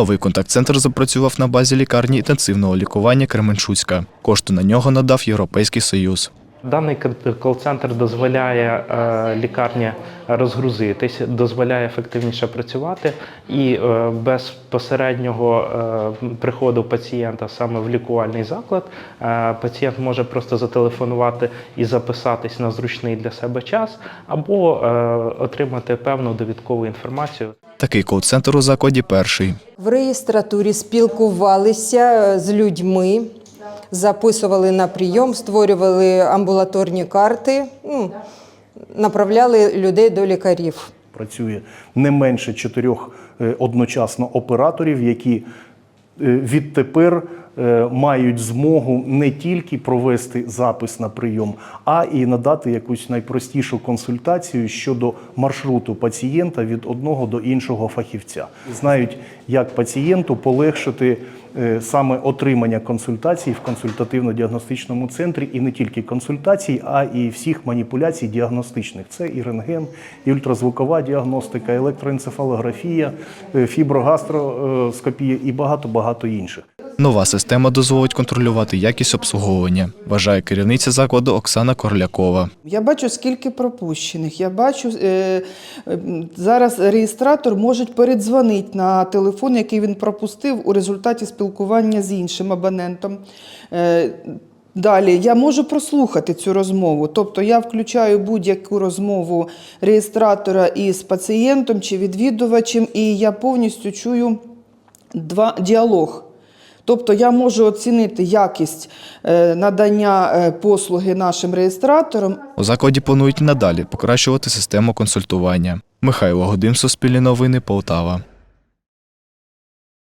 Новий контакт-центр запрацював на базі лікарні інтенсивного лікування Кременчуцька. Кошти на нього надав Європейський Союз. Даний кол- кол-центр дозволяє е, лікарні розгрузитись, дозволяє ефективніше працювати і е, без посереднього е, приходу пацієнта саме в лікувальний заклад пацієнт може просто зателефонувати і записатись на зручний для себе час, або отримати певну довідкову інформацію. Такий кол-центр у закладі перший. В реєстратурі спілкувалися з людьми, записували на прийом, створювали амбулаторні карти, ну, направляли людей до лікарів. Працює не менше чотирьох е, одночасно операторів, які е, відтепер е, мають змогу не тільки провести запис на прийом, а і надати якусь найпростішу консультацію щодо маршруту пацієнта від одного до іншого фахівця. Знають, як пацієнту полегшити е, саме отримання консультацій в консультативно-діагностичному центрі, і не тільки консультацій, а і всіх маніпуляцій діагностичних. Це і рентген, і ультразвукова діагностика, електроенцефалографія, е, фіброгастроскопія і багато-багато інших. Нова система дозволить контролювати якість обслуговування, вважає керівниця закладу Оксана Корлякова. Я бачу, скільки пропущених. Я бачу, е, е, зараз реєстратор може передзвонити на телефон, який він пропустив у результаті спілкування з іншим абонентом. Е, Далі я можу прослухати цю розмову, тобто я включаю будь-яку розмову реєстратора із пацієнтом чи відвідувачем, і я повністю чую два діалог. Тобто я можу оцінити якість е, надання е, послуги нашим реєстраторам. У закладі планують надалі покращувати систему консультування. Михайло Годим, Суспільні новини, Полтава.